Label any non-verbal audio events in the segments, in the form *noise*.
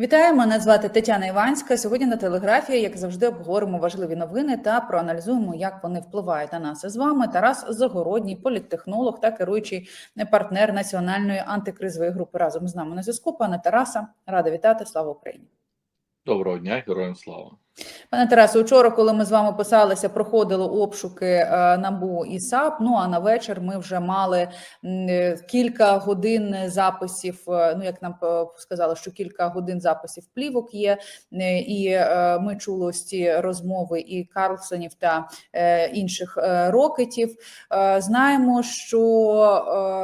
Вітаю, мене звати Тетяна Іванська. Сьогодні на телеграфії, як завжди, обговоримо важливі новини та проаналізуємо, як вони впливають на нас. З вами Тарас Загородній, політтехнолог та керуючий партнер національної антикризової групи. Разом з нами на зв'язку. Пане Тараса, рада вітати. Слава Україні! Доброго дня, героям слава. Пане Тарасе, учора, коли ми з вами писалися, проходили обшуки е, НАБУ і САП. Ну а на вечір ми вже мали е, кілька годин записів. е, Ну як нам сказали, що кілька годин записів плівок є, і ми чули ось ці розмови і Карлсонів та інших рокетів. Знаємо, що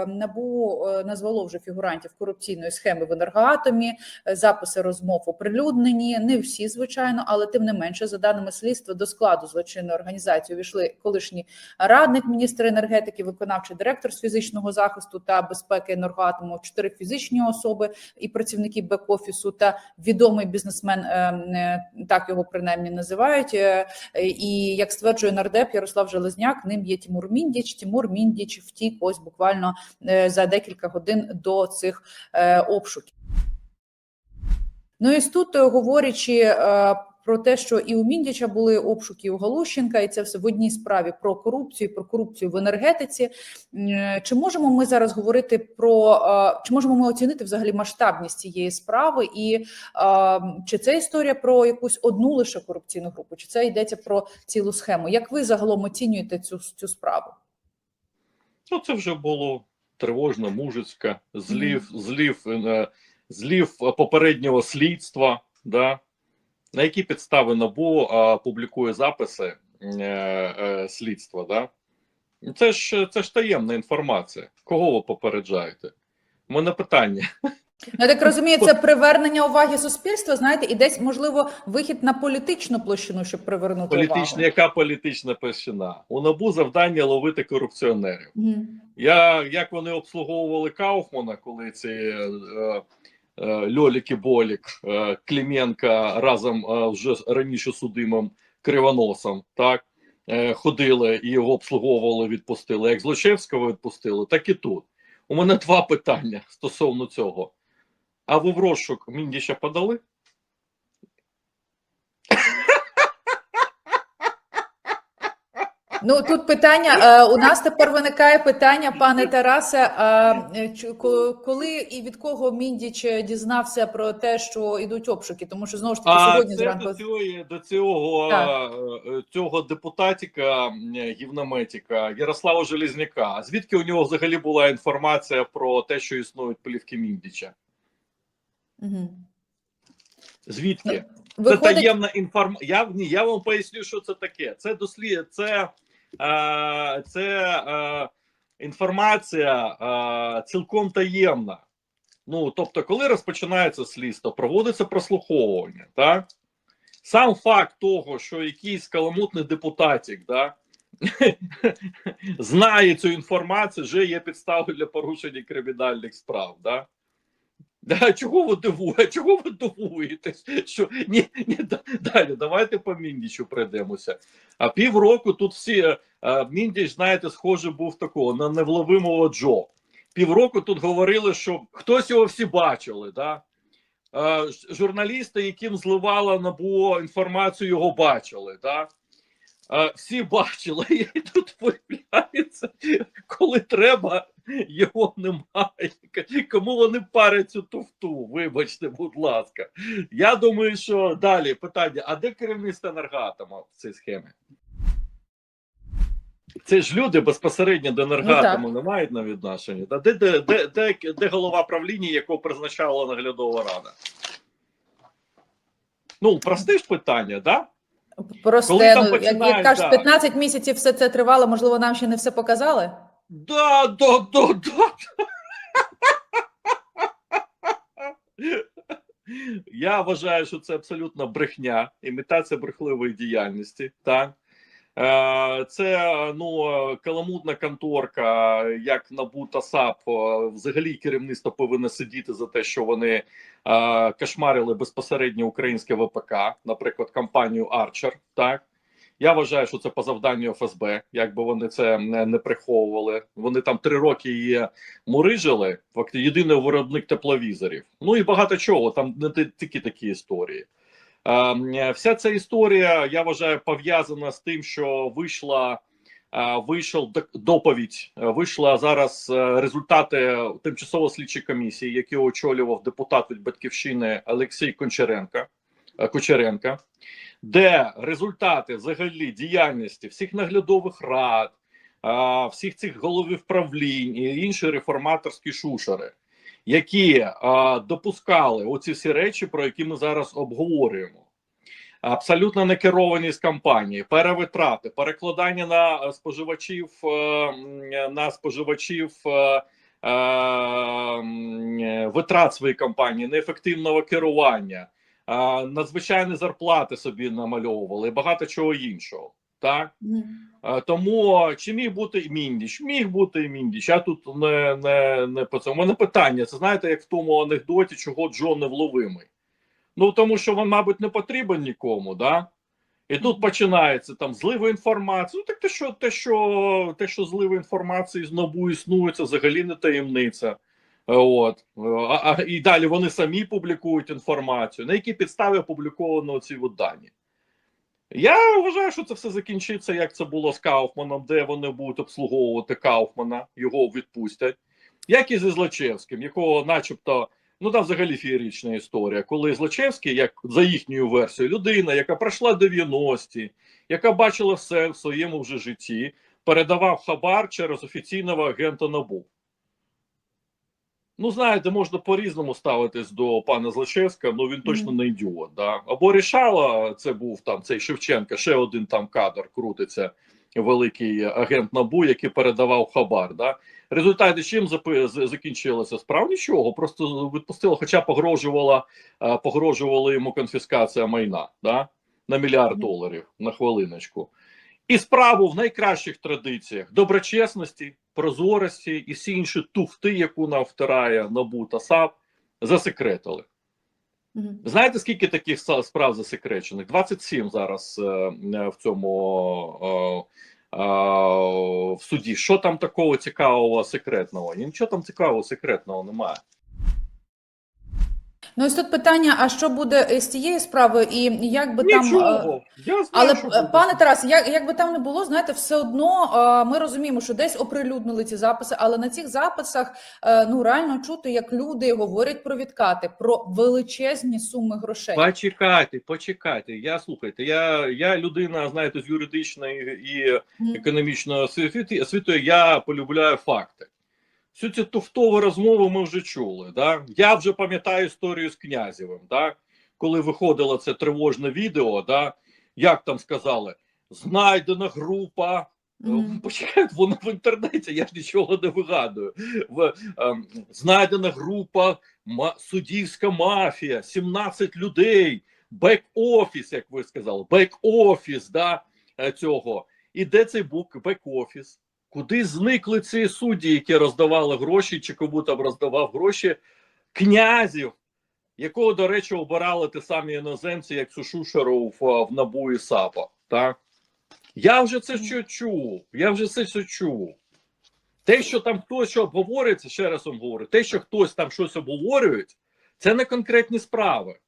НАБУ назвало вже фігурантів корупційної схеми в енергоатомі. Записи розмов оприлюднені. Не всі, звичайно, але тим не менше, за даними слідства, до складу злочинної організації увійшли колишній радник міністра енергетики, виконавчий директор з фізичного захисту та безпеки енергоатому, чотири фізичні особи і працівники бек-офісу та відомий бізнесмен, е, е, так його принаймні називають. Е, І як стверджує нардеп Ярослав Железняк, ним є Тимур Міндіч. Тимур Міндіч втік ось буквально за декілька годин до цих обшуків. Ну і тут, говорячи про те, що і у Міндіча були обшуки і у Галущенка, і це все в одній справі про корупцію, про корупцію в енергетиці. Чи можемо ми зараз говорити про чи можемо ми оцінити взагалі масштабність цієї справи, і чи це історія про якусь одну лише корупційну групу, чи це йдеться про цілу схему? Як ви загалом оцінюєте цю цю справу? Ну, це вже було тривожно, мужицьке, злів, злів, е, злів попереднього слідства, да? На які підстави НАБУ а, публікує записи е, е, слідства. Да? Це ж це ж таємна інформація. Кого ви попереджаєте? У мене питання. Ну, Я так розумію, це привернення уваги суспільства. Знаєте, і десь можливо вихід на політичну площину, щоб привернути Політична, увагу. яка політична площина? У НАБУ завдання ловити корупціонерів. Мгм. Я як вони обслуговували Кауфмана, коли ці е, е, і Болік, е, Кліменка разом е, вже раніше судимим кривоносом, так ходили і його обслуговували, відпустили. Як Злочевського відпустили, так і тут. У мене два питання стосовно цього. А ви в розшук Міндіща подали? Ну тут питання. е, У нас тепер виникає питання, пане Тарасе. е, Коли і від кого Міндіч дізнався про те, що йдуть обшуки? Тому що знову ж таки А сьогодні це зранку до цього, до цього, Так. е, цього депутатіка гівнометіка Ярослава Железняка. А Звідки у нього взагалі була інформація про те, що існують плівки Міндіча? Мгм. Звідки? Це таємна інформація. Я, я вам поясню, що це таке. Це дослід, це, це е, інформація е, цілком таємна. Ну, тобто, коли розпочинається слідство, проводиться прослуховування, так? Сам факт того, що якийсь каламутний депутатик, да, *laughs* знає цю інформацію, вже є підставою для порушення кримінальних справ. Да? Да, чого ви дивуєте? Чого ви дивуєтесь? Що ні, ні, далі, давайте по Міндічу пройдемося. А півроку тут всі е, е, Міндіч, знаєте, схоже, був такого на невловимого Джо. Півроку тут говорили, що хтось його всі бачили. Да? Е, ж- журналісти, яким зливала НАБУ інформацію, його бачили. Да? Е, всі бачили, *laughs* і тут появляється, коли треба, *laughs* його немає. Кому вони парять цю туфту? Вибачте, будь ласка. Я думаю, що далі питання: а де керівництво енергоатома в цій схемі? Це ж люди безпосередньо до енергоатому не мають на відношення. Та де, де, де, де, де голова правління, якого призначала наглядова рада? Ну, просте ж питання, да? Просте, коли там ну, як, як да. 15 місяців все це тривало. Можливо, нам ще не все показали. Да, да, да, да. Я вважаю, що це абсолютно брехня, імітація брехливої діяльності. Так? Е, Це ну каламутна конторка, як НАБУ та САП. е, Взагалі керівництво повинно сидіти за те, що вони е, кошмарили безпосередньо українське ВПК, наприклад, компанію Арчер. Так Я вважаю, що це по завданню ФСБ, якби вони це не, не приховували. Вони там три роки її мурижили, факти єдиний виробник тепловізорів. Ну і багато чого. Там не тільки такі історії. Е, вся ця історія, я вважаю, пов'язана з тим, що вийшла. е, Вийшов доповідь. е, Вийшла зараз е, результати тимчасово слідчої комісії, які очолював депутат від батьківщини Олексій Кончаренко. е, Кучеренка, де результати взагалі діяльності всіх наглядових рад, всіх цих головів правлінь і інші реформаторські шушери, які допускали оці всі речі, про які ми зараз обговорюємо. Абсолютно некерованість кампанії, перевитрати, перекладання на споживачів е, на споживачів е, е, витрат своєї кампанії, неефективного керування, надзвичайні зарплати собі намальовували і багато чого іншого. Так тому чи міг бути і Міндіч? Міг бути і Міндіч. Я тут не, не, не по цьому. У мене питання: це знаєте, як в тому анекдоті, чого Джон невловимий? Ну тому що він, мабуть, не потрібен нікому, да? І тут починається там злива інформації. Ну так те, що те, що те, що злива інформації з НАБУ існує, це взагалі не таємниця. От і далі вони самі публікують інформацію, на якій підставі опубліковано ці от дані. Я вважаю, що це все закінчиться, як це було з Кауфманом, де вони будуть обслуговувати Кауфмана, його відпустять, як і зі Злочевським, якого, начебто, ну там взагалі феєрична історія, коли Злочевський, як за їхньою версією, людина, яка пройшла 90-ті, яка бачила все в своєму вже житті, передавав хабар через офіційного агента НАБУ. Ну, знаєте, можна по-різному ставитись до пана Злочевська, ну він точно не ідіот. Да? Або рішала, це був там цей Шевченка, ще один там кадр крутиться, великий агент НАБУ, який передавав хабар. Да? Результати чим закінчилося? Справ нічого, просто відпустила, хоча погрожувала, е, погрожувала йому конфіскація майна да? на мільярд доларів на хвилиночку. І справу в найкращих традиціях доброчесності, прозорості і всі інші туфти, яку нам втирає НАБУ та САП, засекретили. Мгм. Знаєте, скільки таких справ засекречених? 27 зараз е, е, в цьому е, е, в суді. Що там такого цікавого секретного? Нічого там цікавого секретного немає. Ну, ось тут питання: а що буде з цією справою, і як би там. е, Я знаю, Але що е, буде. пане Тарасе, як, як би там не було, знаєте, все одно е, ми розуміємо, що десь оприлюднили ці записи, але на цих записах е, ну реально чути, як люди говорять про відкати, про величезні суми грошей. Почекайте, почекайте. Я слухайте. Я, я людина, знаєте, з юридичної і Мгм. економічного освіти, я полюбляю факти. Всю цю туфтову розмову ми вже чули. Да? Я вже пам'ятаю історію з Князєвим, да? коли виходило це тривожне відео, да? як там сказали, знайдена група. Мгм. Почекайте, воно в інтернеті, я ж нічого не вигадую. В, ем, знайдена група ма, суддівська мафія, 17 людей, бек-офіс, як ви сказали, бек-офіс да, е, цього. І де цей бук бек-офіс? Куди зникли ці судді, які роздавали гроші, чи кому там роздавав гроші? Князів, якого, до речі, обирали ті самі іноземці, як Сушушеру в, в НАБУ і САПа. Так? Я вже це що чув. Я вже це все чув. Те, що там хтось що обговорюється, ще раз вам говорю, те, що хтось там щось обговорює, це не конкретні справи.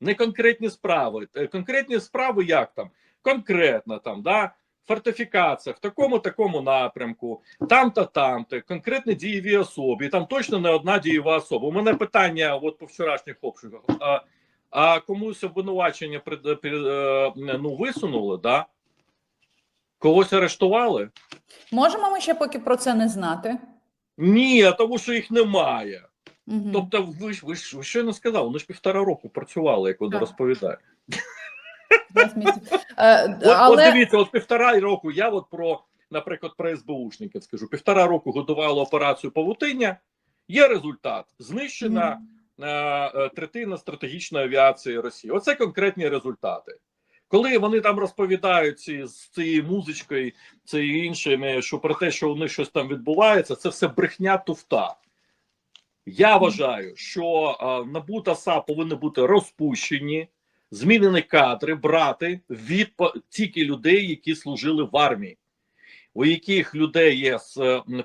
Не конкретні справи. Е, Конкретні справи як там? Конкретно там, да? Фортифікація в такому такому напрямку, там-то, там-то, конкретні дієві особи. І там точно не одна дієва особа. У мене питання от по вчорашніх обшуках. А, а комусь обвинувачення е, ну, висунули, да? Когось арештували? Можемо ми ще поки про це не знати? Ні, тому що їх немає. Мгм. Тобто, ви ж ви ви щойно сказали, вони ж півтора року працювали, як вони розповідають. Е, От, от дивіться, от півтора року я от про, наприклад, про СБУшників скажу. Півтора року годували операцію Павутиння. Є результат. Знищена е, е, третина стратегічної авіації Росії. Оце конкретні результати. Коли вони там розповідають ці, з цією музичкою, це іншими, що про те, що у них щось там відбувається, це все брехня туфта. Я вважаю, що е, НАБУ та САП повинні бути розпущені, змінені кадри брати від тільки людей, які служили в армії, у яких людей є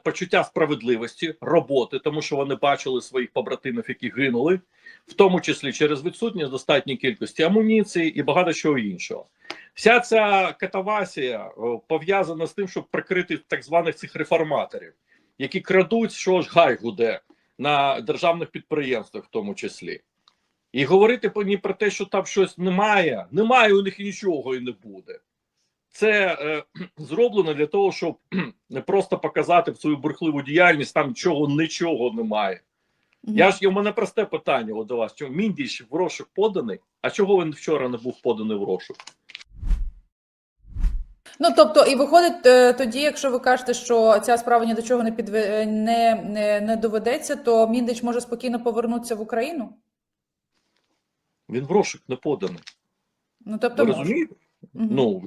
почуття справедливості, роботи, тому що вони бачили своїх побратимів, які гинули, в тому числі через відсутність достатньої кількості амуніції і багато чого іншого. Вся ця катавасія пов'язана з тим, щоб прикрити так званих цих реформаторів, які крадуть, що ж гай гуде на державних підприємствах, в тому числі. І говорити ній про те, що там щось немає, немає у них нічого і не буде. Це е, *clears throat* зроблено для того, щоб не *clears throat* просто показати в свою бурхливу діяльність, там чого нічого немає. Мгм. Я ж у мене просте питання от до вас: що Міндіч в розшук поданий? А чого він вчора не був поданий в розшук? Ну тобто, і виходить е, тоді, якщо ви кажете, що ця справа ні до чого не підве не, не, не доведеться, то Міндич може спокійно повернутися в Україну. Він в розшук не поданий. Ну тобто, Ви розумієте? Ну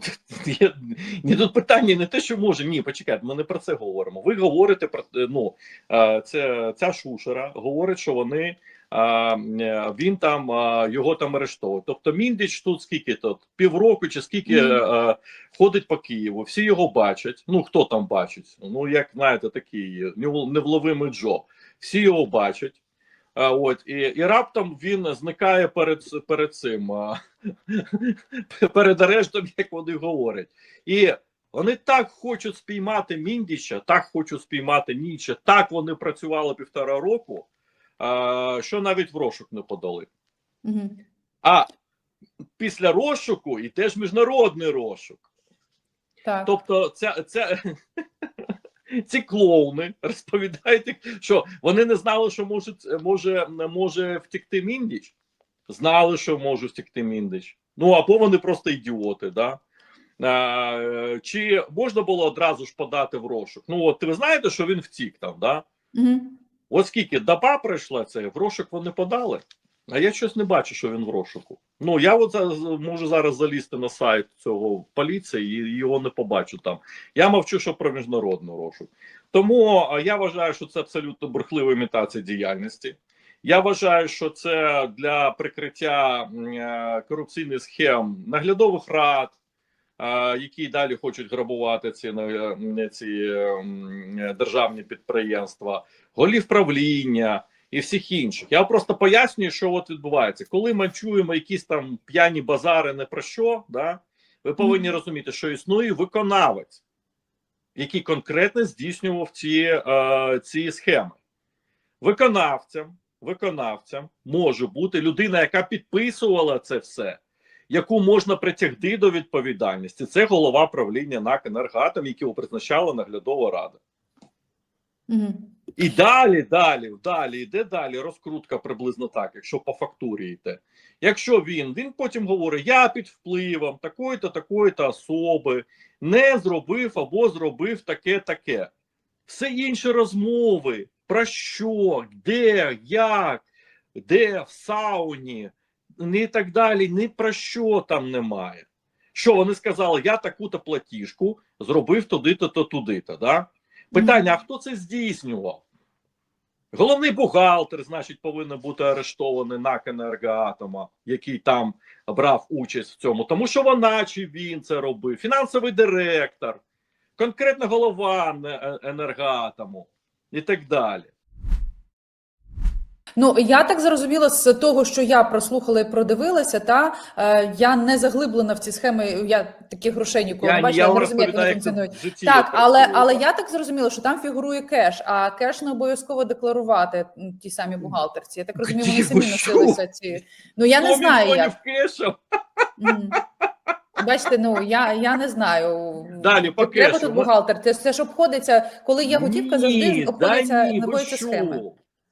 *laughs* я, ні, тут питання не те, що може. Ні, почекайте, ми не про це говоримо. Ви говорите про е, ну е, це ця шушера говорить, що вони е, він там його там арештовують. Тобто Міндич тут скільки тут півроку чи скільки е, ходить по Києву, всі його бачать. Ну хто там бачить? Ну як знаєте, такий нев- невловимий Джо. Всі його бачать. А, от і, і раптом він зникає перед перед цим *laughs* перед арештом, як вони говорять. І вони так хочуть спіймати Міндіча, так хочуть спіймати Ніча, так вони працювали півтора року, що навіть в розшук не подали. А після розшуку і теж міжнародний розшук. Так. Тобто, ця, ця, *laughs* ці клоуни розповідають, що вони не знали, що може, може, може втекти Міндіч. Знали, що може втекти Міндіч. Ну або вони просто ідіоти, да? А, чи можна було одразу ж подати в розшук? Ну, от ви знаєте, що він втік там, да? Мгм. От скільки доба пройшла це, в розшук вони подали. А я щось не бачу, що він в розшуку. Ну я от можу зараз залізти на сайт цього поліції і його не побачу там. Я мовчу, що про міжнародний розшук. Тому я вважаю, що це абсолютно бурхлива імітація діяльності. Я вважаю, що це для прикриття е, корупційних схем наглядових рад, які далі хочуть грабувати ці, ці державні підприємства, голів правління і всіх інших. Я просто пояснюю, що от відбувається. Коли ми чуємо якісь там п'яні базари не про що, да, ви повинні Мгм. розуміти, що існує виконавець, який конкретно здійснював ці, е, ці схеми. Виконавцем, виконавцем може бути людина, яка підписувала це все, яку можна притягти до відповідальності. Це голова правління НАК «Енергатом», якого призначала наглядова рада. Мгм. І далі, далі, далі, йде далі розкрутка приблизно так, якщо по фактурі йде. Якщо він, він потім говорить: я під впливом такої-то, такої-то особи не зробив або зробив таке, таке. Все інші розмови про що, де, як, де, в сауні, і так далі, ні про що там немає. Що вони сказали, я таку-то платіжку зробив туди-то, то туди-то. Да? Питання: а хто це здійснював? Головний бухгалтер, значить, повинен бути арештований на «Енергоатома», який там брав участь в цьому, тому що вона чи він це робив, фінансовий директор, конкретно голова «Е- енергоатому і так далі. Ну я так зрозуміла з того, що я прослухала і продивилася, та е, я не заглиблена в ці схеми. Я таких грошей ніколи не бачила, я не розумію, як вони функціонують. житті Так, але але я так зрозуміла, що там фігурує кеш, а кеш не обов'язково декларувати ті самі бухгалтерці. Я так розумію, вони самі носилися ці. Ну я не знаю як. Бачите, ну я, я не знаю. Далі, по Треба тут бухгалтер. Це, це ж обходиться, коли є готівка, завжди знаходяться що? схеми.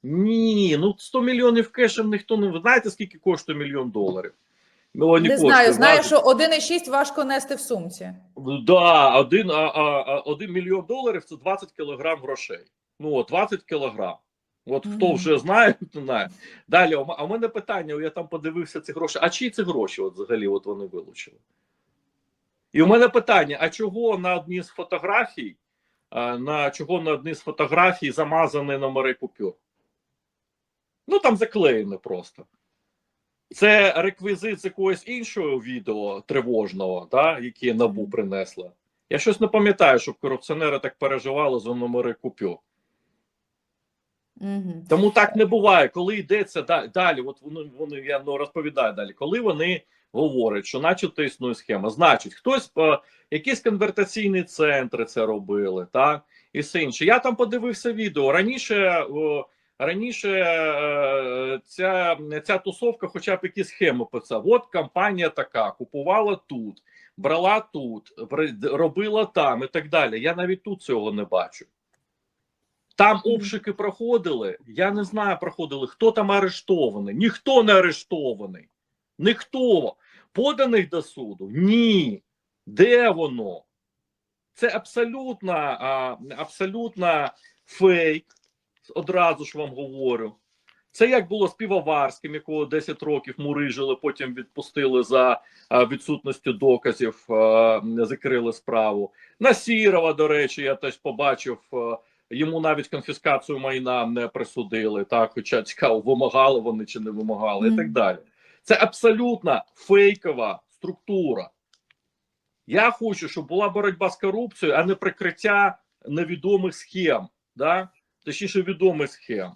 Ні, ну 100 мільйонів кешем ніхто не ви знаєте, скільки коштує мільйон доларів? Ну, Не знаю, знаю, що 1,6 важко нести в сумці. Да, один, а, а, а, один мільйон доларів це 20 кілограм грошей. Ну, 20 кілограм. От хто вже знає, то знає. Далі, а у мене питання: я там подивився ці гроші. А чиї ці гроші от взагалі от вони вилучили? І у мене питання: а чого на одній з фотографій, на чого на одній з фотографій замазані номери купюр? Ну там заклеєно просто. Це реквізит з якогось іншого відео тривожного, да, яке набу принесла. Я щось не пам'ятаю, щоб корупціонери так переживали за номери купюр. Угу. Тому так не буває, коли йдеться далі. От вони, вони я ну, розповідаю далі, коли вони говорять, що, начебто, існує схема, значить, хтось е, якісь конвертаційні центри це робили, так і все інше. Я там подивився відео раніше. о, Раніше е, ця, ця тусовка, хоча б якісь схеми писав. От компанія така, купувала тут, брала тут, робила там і так далі. Я навіть тут цього не бачу. Там обшуки проходили. Я не знаю, проходили. Хто там арештований? Ніхто не арештований. Ніхто. Поданих до суду? Ні. Де воно? Це абсолютно, абсолютно фейк. Одразу ж вам говорю. Це як було з Півоварським, якого 10 років мурижили, потім відпустили за відсутністю доказів, закрили справу. На Сірова, до речі, я теж побачив. Йому навіть конфіскацію майна не присудили, так, хоча цікаво, вимагали вони чи не вимагали, і так далі. Це абсолютно фейкова структура. Я хочу, щоб була боротьба з корупцією, а не прикриття невідомих схем, да? Точніше відомих схем.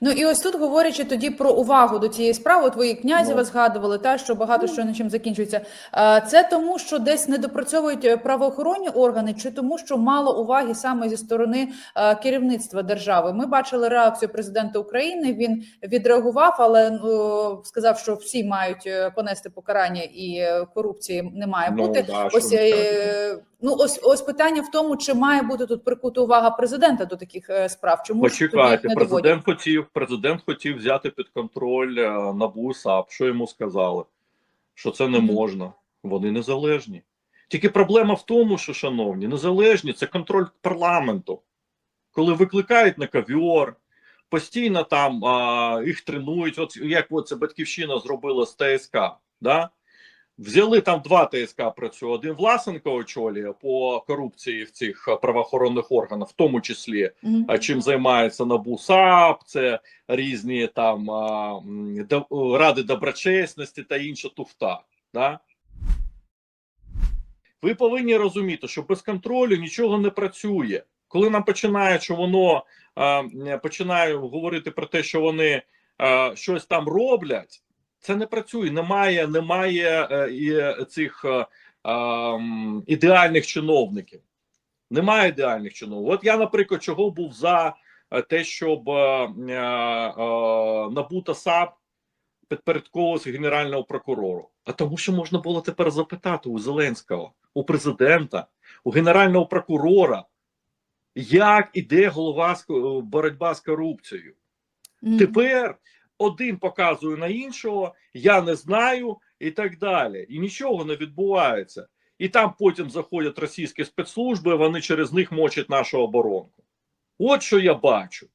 Ну і ось тут говорячи тоді про увагу до цієї справи, от ви і Ну. згадували, та що багато що на чим закінчується. Це тому, що десь недопрацьовують е, правоохоронні органи, чи тому, що мало уваги саме зі сторони е, керівництва держави. Ми бачили реакцію президента України. Він відреагував, але ну, сказав, що всі мають е, понести покарання і корупції не має бути. да, Ось ну ось ось питання в тому, чи має бути тут прикута увага президента до таких е, справ. Чому Почекайте, не доводять? президент хотів, президент хотів взяти під контроль е, НАБУ САП. Що йому сказали? Що це не можна. Вони незалежні. Тільки проблема в тому, що, шановні, незалежні це контроль парламенту. Коли викликають на ковьор, постійно там а, їх тренують. От як це батьківщина зробила з ТСК. Да? Взяли там два ТСК працює. Один Власенко очолює по корупції в цих правоохоронних органах, в тому числі Мгм. а чим займається НАБУ САП, це різні там м, до- ради доброчесності та інша туфта. Да? Ви повинні розуміти, що без контролю нічого не працює. Коли нам починає, що воно починає говорити про те, що вони щось там роблять, це не працює. Немає, немає е, цих е, м, ідеальних чиновників. Немає ідеальних чиновників. От я, наприклад, чого був за е, те, щоб е, е, е, НАБУ та САП підпорядковувалися генеральному прокурору. А тому, що можна було тепер запитати у Зеленського, у президента, у генерального прокурора, як іде голова боротьба з корупцією. Мгм. Тепер один показує на іншого, я не знаю, і так далі. І нічого не відбувається. І там потім заходять російські спецслужби, вони через них мочать нашу оборонку. От що я бачу.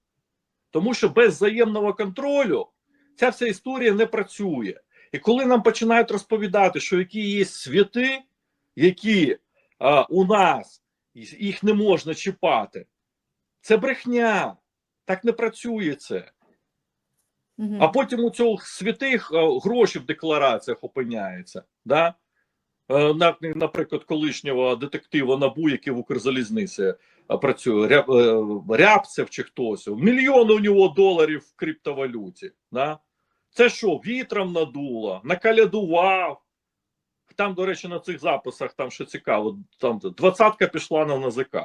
Тому що без взаємного контролю ця вся історія не працює. І коли нам починають розповідати, що які є святи, які а, у нас їх не можна чіпати, це брехня. Так не працює це. Мгм. А потім у цього святих е, гроші в деклараціях опиняються. Да? Е, Наприклад, колишнього детектива НАБУ, який в Укрзалізниці е, працює, Ряб, Рябцев чи хтось. Мільйони у нього доларів в криптовалюті. Да? Це що, вітром надуло, накалядував. Там, до речі, на цих записах там що цікаво, там двадцятка пішла на НАЗК.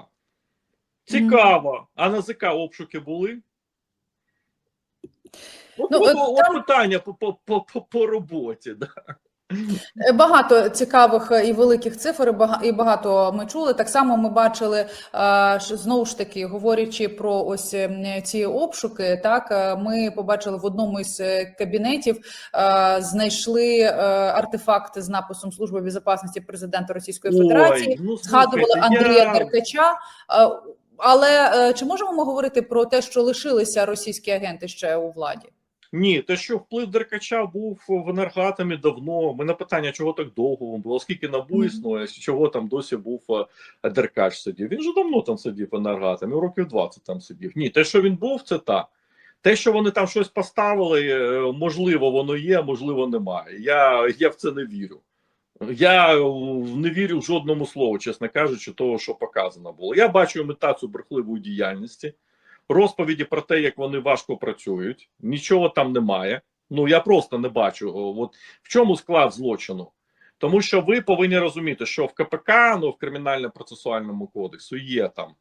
Цікаво. А на НАЗК обшуки були? От, Ну, от, там- питання по, по, по, по, по роботі. Да. Е, Багато цікавих е, і великих цифр, і бага- і багато ми чули. Так само ми бачили е, знову ж таки, говорячи про ось ці обшуки. Так ми побачили в одному із кабінетів, знайшли артефакти з написом Служби безпечності президента Російської Федерації. ну, Згадували Андрія я- Деркача. Але чи можемо ми говорити про те, що лишилися російські агенти ще у владі? Ні, те, що вплив Деркача був в енергатомі давно. Мене питання, чого так довго було, скільки набу існує, чого там досі був е, Деркач сидів. Він же давно там сидів в енергатомі, років 20 там сидів. Ні, те, що він був, це так. Те, що вони там щось поставили, е, можливо, воно є, можливо, немає. Я, я в це не вірю. Я не вірю в жодному слову, чесно кажучи, того, що показано було. Я бачу імітацію брехливої діяльності, розповіді про те, як вони важко працюють. Нічого там немає. Ну я просто не бачу. От в чому склад злочину? Тому що ви повинні розуміти, що в КПК, ну в кримінально-процесуальному кодексу є там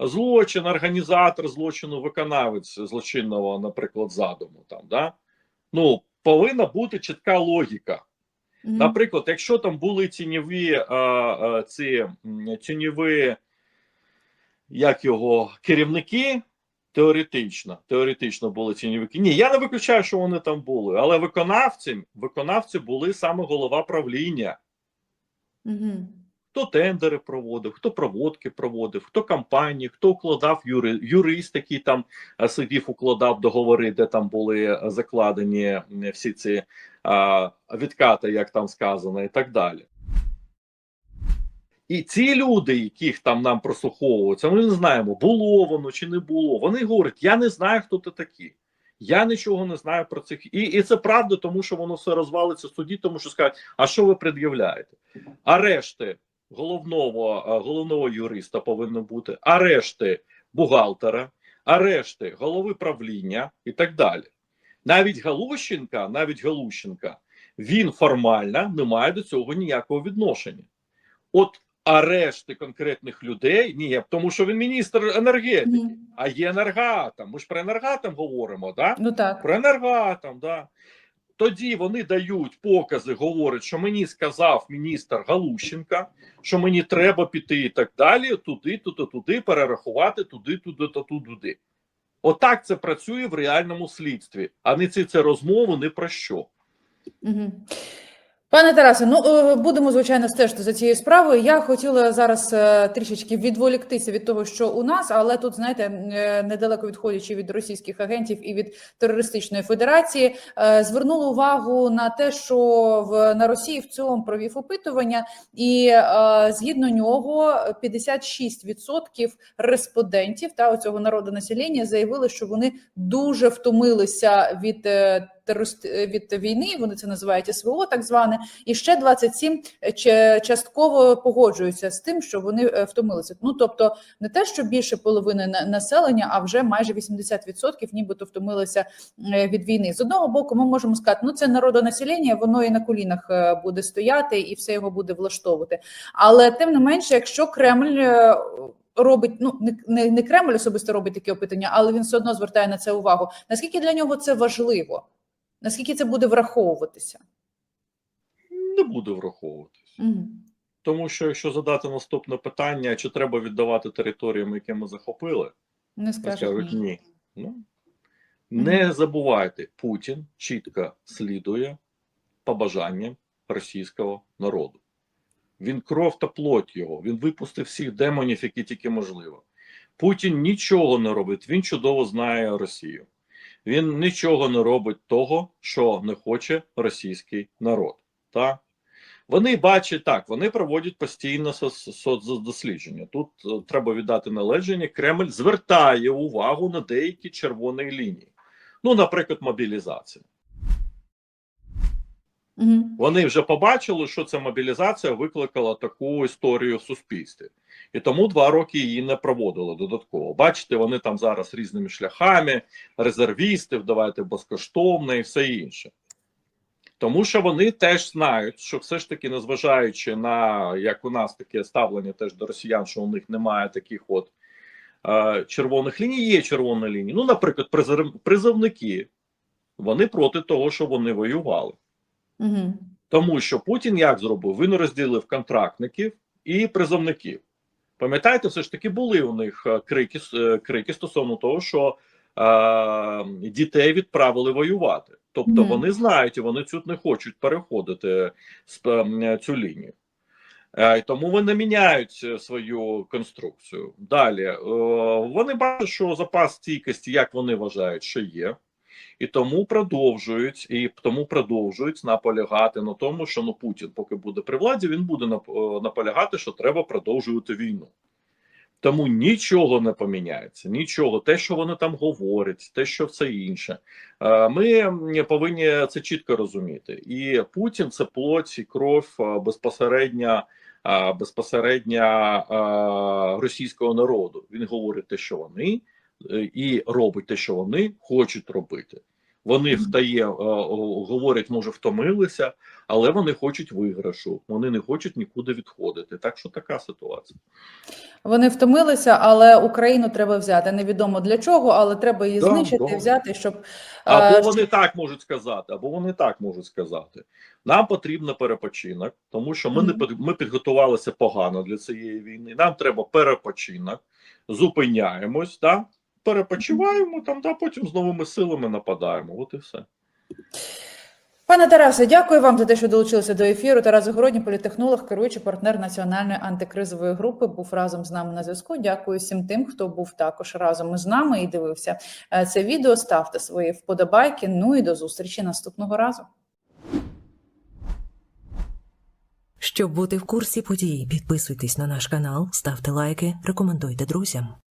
злочин, організатор злочину, виконавець злочинного, наприклад, задуму. Там да ну повинна бути чітка логіка. Наприклад, якщо там були тіньові е, е, ці м, тіньові, як його керівники, теоретично, теоретично були тіньовики. Ні, я не виключаю, що вони там були, але виконавці, виконавці були саме голова правління. Мгм. Хто тендери проводив, хто проводки проводив, хто кампанії, хто укладав юри, юрист, який там е, сидів, укладав договори, де там були е, закладені всі ці а, відкати, як там сказано, і так далі. І ці люди, яких там нам прослуховуються, ми не знаємо, було воно чи не було. Вони говорять: я не знаю, хто ти такі. Я нічого не знаю про цих. І, і це правда, тому що воно все розвалиться в суді, тому що скажуть, а що ви пред'являєте? Арешти головного, е, головного юриста повинно бути, арешти бухгалтера, арешти голови правління і так далі. Навіть Галущенка, навіть Галущенка, він формально не має до цього ніякого відношення. От арешти конкретних людей, ні, тому що він міністр енергетики, Мгм. а є енергоатом. Ми ж про енергоатом говоримо, да? Ну так. про енергоатом, да. Тоді вони дають покази, говорять, що мені сказав міністр Галущенка, що мені треба піти і так далі, туди, туди, туди, перерахувати, туди, туди, та туди. Отак це працює в реальному слідстві, а не ці це розмови не про що. Мгм. Пане Тарасе, ну е, будемо звичайно стежити за цією справою. Я хотіла зараз е, трішечки відволіктися від того, що у нас, але тут, знаєте, е, недалеко відходячи від російських агентів і від терористичної федерації, звернула увагу на те, що в на Росії в цілому провів опитування, і згідно нього 56% респондентів та оцього народу населення заявили, що вони дуже втомилися від. Е, терорист від війни, вони це називають СВО, так зване, і ще 27 ч- частково погоджуються з тим, що вони е, втомилися. Ну тобто, не те, що більше половини населення, а вже майже 80% нібито втомилися е, від війни. З одного боку, ми можемо сказати, ну це народонаселення, воно і на колінах е, буде стояти, і все його буде влаштовувати. Але тим не менше, якщо Кремль. е, Робить ну не, не Кремль особисто робить такі опитання, але він все одно звертає на це увагу. Наскільки для нього це важливо? Наскільки це буде враховуватися? Не буде враховуватись. Угу. Тому що якщо задати наступне питання, чи треба віддавати територіям, які ми захопили, Не скажуть ні. ні. Ну, не забувайте, Путін чітко слідує побажанням російського народу. Він кров та плоть його, він випустив всіх демонів, які тільки можливо. Путін нічого не робить, він чудово знає Росію. Він нічого не робить того, що не хоче російський народ. Так? Вони бачать так, вони проводять постійно соц- соцдослідження. Тут е, треба віддати належення. Кремль звертає увагу на деякі червоні лінії. Ну, наприклад, мобілізація. Вони вже побачили, що ця мобілізація викликала таку історію в суспільстві, і тому два роки її не проводили додатково. Бачите, вони там зараз різними шляхами, резервістів, давайте безкоштовно і все інше. Тому що вони теж знають, що все ж таки, незважаючи на як у нас таке ставлення теж до росіян, що у них немає таких от е, червоних ліній, є червоні лінії. Ну, наприклад, призовники, вони проти того, що вони воювали. Угу. Тому що Путін як зробив? Він розділив контрактників і призовників. Пам'ятаєте, все ж таки були у них е, крики, е, крики стосовно того, що е, дітей відправили воювати. Тобто Мгм. вони знають і вони тут не хочуть переходити е, цю лінію. Е, тому вони міняють свою конструкцію. Далі е, вони бачать, що запас стійкості, як вони вважають, що є. І тому продовжують, і тому продовжують наполягати на тому, що ну Путін, поки буде при владі, він буде е, наполягати, що треба продовжувати війну. Тому нічого не поміняється, нічого. Те, що вони там говорять, те, що все інше. Е, Ми повинні це чітко розуміти. І Путін це плоть і кров безпосередньо, безпосередньо е, російського народу. Він говорить те, що вони, і робить те, що вони хочуть робити. Вони втає, е, говорять, може, втомилися, але вони хочуть виграшу. Вони не хочуть нікуди відходити. Так що така ситуація. Вони втомилися, але Україну треба взяти. Невідомо для чого, але треба її Да, знищити, добре. взяти, щоб е, Або вони так можуть сказати, або вони так можуть сказати. Нам потрібен перепочинок, тому що ми не ми підготувалися погано для цієї війни. Нам треба перепочинок, зупиняємось, да? Перепочиваємо там, да, потім з новими силами нападаємо. От і все. Пане Тарасе, дякую вам за те, що долучилися до ефіру. Тарас Загородній, політехнолог, керуючий партнер національної антикризової групи, був разом з нами на зв'язку. Дякую всім тим, хто був також разом із нами і дивився е, це відео. Ставте свої вподобайки. Ну і до зустрічі наступного разу. Щоб бути в курсі подій, підписуйтесь на наш канал, ставте лайки, рекомендуйте друзям.